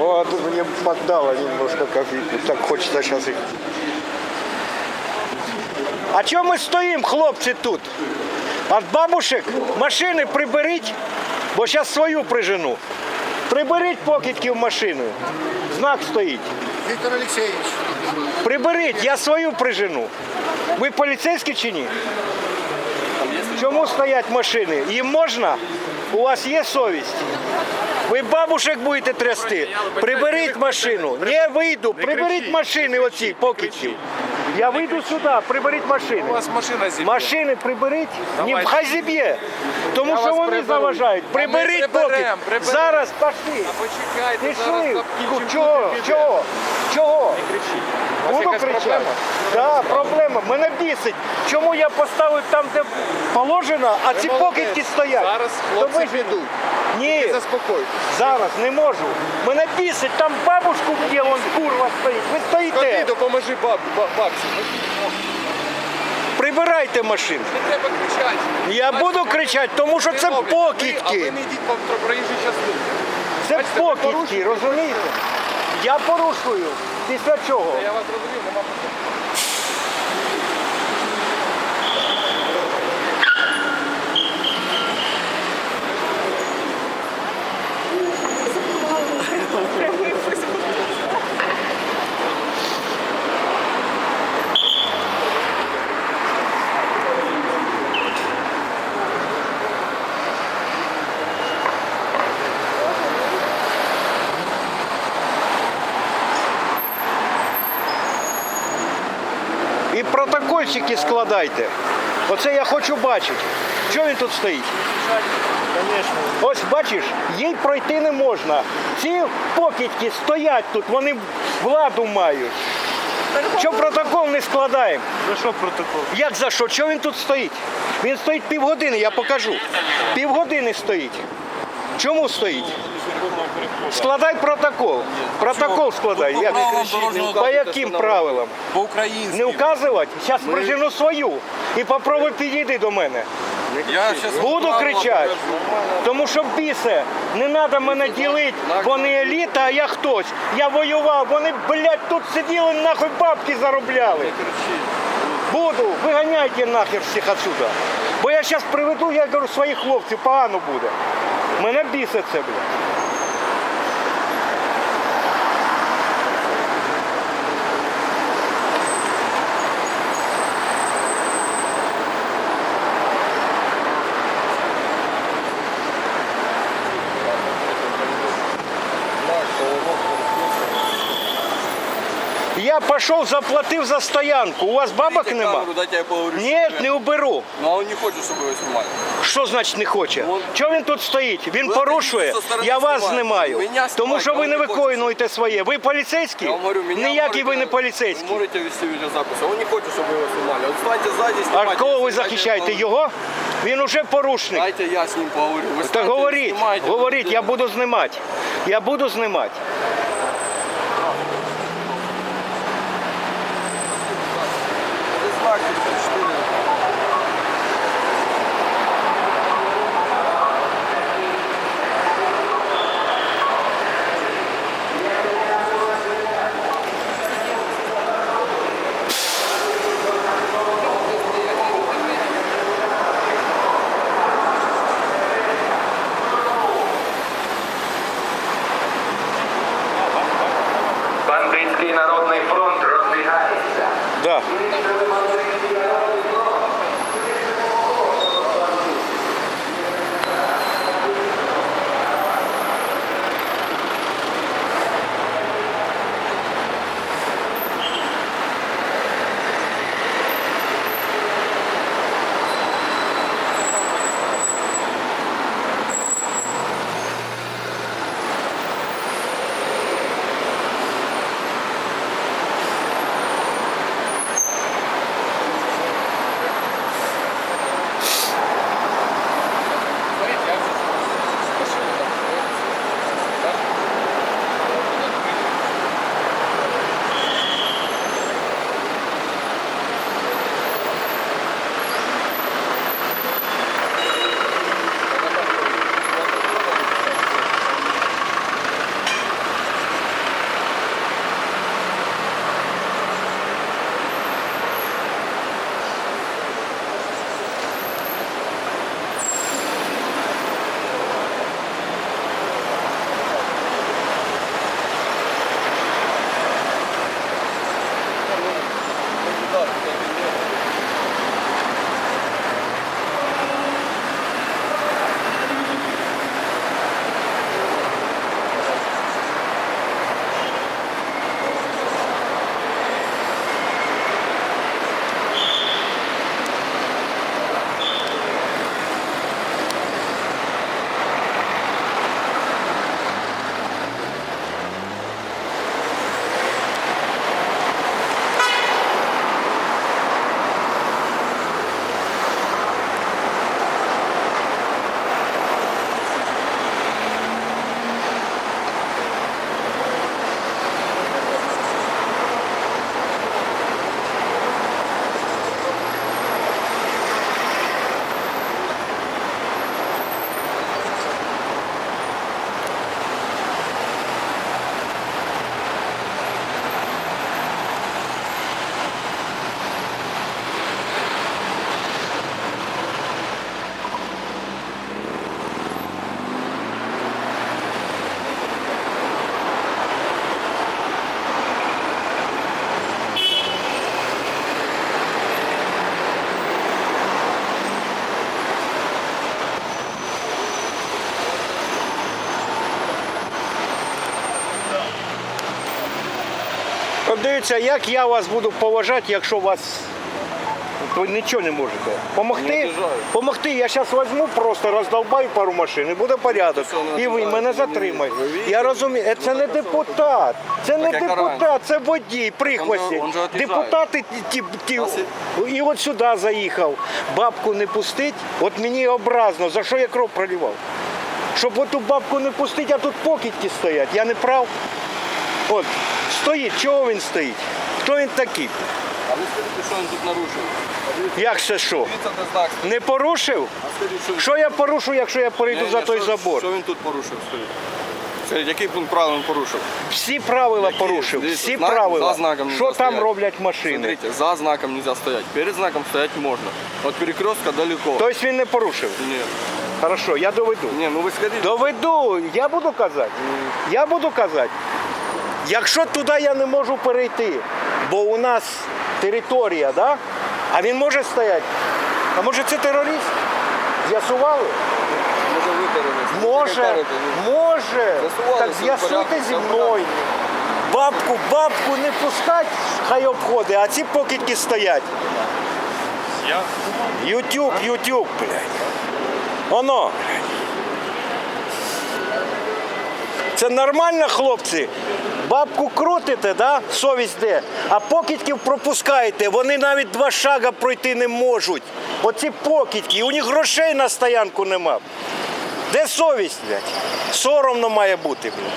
Вот, мне поддало немножко кофейку. Так хочется сейчас их. А чому ми стоїмо, хлопці, тут? От бабушек машини приберіть, бо зараз свою прижену. Приберіть покидьки в машину. Знак стоїть. Віктор Олексійович, Приберіть, я свою прижену. Ви поліцейські чи ні? Чому стоять машини? Їм можна? У вас є совість? Ви бабушек будете трясти. Приберіть машину. Не вийду. Приберіть машини оці покидьків. Я вийду сюди, приберіть машини. У вас машина зіб'є. Машини приберіть, ні, Давайте. хай зіб'є. Тому Я що вас вони приберу. заважають. Та ми Приберіть приберем. Зараз пошли. Почекайте, зараз Пішли. закінчимо. Чого? Чого? Чого? Буду якась кричати? проблема? Так, проблема. Мене бісить. Чому я поставив там, де положено, а ці покидьки стоять? Зараз То хлопці ж- підуть. Ні, Заспокойтесь. зараз не можу. Мене бісить, там бабушку б'є, вон курва стоїть. Ви Ходи, стоїте. допоможи баб, баб, бабці. Прибирайте машину. Не треба кричати. Я Бачите, буду кричати, тому що це робите. Ви- А ви покидьки. не йдіть по проїжджій частині. Це Бачите, ви покидьки, розумієте? Я порушую. Після чого? Я вас розумію, нема проблем. І протокольчики складайте. Оце я хочу бачити. Чого він тут стоїть? Ось бачиш, їй пройти не можна. Ці покидьки стоять тут, вони владу мають. Що протокол не складаємо? За що протокол? Як за що? Чого він тут стоїть? Він стоїть півгодини, я покажу. Півгодини стоїть. Чому стоїть? Складай протокол. Протокол складай. Як? По яким правилам? По українськи. Не вказувати? Зараз прижену свою. І попробуй підійди до мене. Я Буду кричати. Тому що бісе, не треба мене ділити, вони еліта, а я хтось. Я воював, вони, блядь, тут сиділи, нахуй бабки заробляли. Буду, виганяйте нахер всіх отсюда. Бо я зараз приведу, я говорю, своїх хлопців, погано буде. Мене бісить це, блядь. Я пішов, заплатив за стоянку. У вас бабок Берите нема? камеру, дайте я поговорю. Ні, не уберу. Ну, а он не хоче, щоб його знімали. Що значить не хоче? Вон. Чого він тут стоїть? Він Ви порушує. зі сторони Я вас знімаєте. знімаю. Мене знімаєте, Тому що ви а не він не хоче. виконуєте своє. Ви поліцейські? Я вам говорю, меня Ніякий ви можете- не поліцейський. Вы можете вести видеозапись, а он не хочет, чтобы его снимали. Вот встаньте сзади, А снимайте. кого ви Снимайте, захищаєте? я Його? Він уже порушник. Дайте я с ним поговорю. Вы Та встаньте, говоріть, снимайте. говоріть, я буду знімати. Я буду знімати. Tag. Знак 54. Бандитський народний фронт розбігається. Да. От дивіться, як я вас буду поважати, якщо вас ви нічого не можете. Не Помогти? обіжаю. Помогти. Я зараз візьму, просто роздовбаю пару машин і буде порядок. Не І ви обіжаєте? мене затримаєте. ви видите? Я розумію, е, це не депутат. Це не яка депутат, це водій, прихвості. Он же- он. Депутати ті, ті, і от сюди заїхав. Бабку не пустить, от мені образно, за що я кров проливав? Щоб оту бабку не пустити, а тут покидьки стоять. Я не прав. От, стоїть, чого він стоїть? Хто він такий? А ви скажіть, що він тут нарушив? Як це що? Дивіться, де знак. Не порушив? А скажіть, що він... Що я порушу, якщо я перейду Ні, за той що- забор? Що він тут порушив, скажіть? Скажіть, який пункт правил він порушив? Всі правила Які? порушив, Дивіться, всі знак- правила. знаком Що там стоять. роблять машини? Смотрите, за знаком нельзя стоять. Перед знаком стоять можно. От перекрестка далеко. Тобто він не порушив. Нет. Хорошо, я доведу. Не, ну ви скажіть. Доведу, я буду казати. Я буду казати. Якщо туди я не можу перейти, бо у нас територія, да? а він може стояти. А може це терорист? З'ясували? Може ви. Може, може. З'ясували, Так все в з'ясуйте порядку, зі все в мною. Бабку, бабку не пускать, хай обходить, а ці покидьки стоять. Я? Ютуб, Ютуб, блядь. Оно. блядь. Це нормально, хлопці? Бабку крутите, да? совість де, а покидьків пропускаєте, вони навіть два шага пройти не можуть. Оці покидьки, у них грошей на стоянку нема. Де совість, блядь? Соромно має бути, блядь.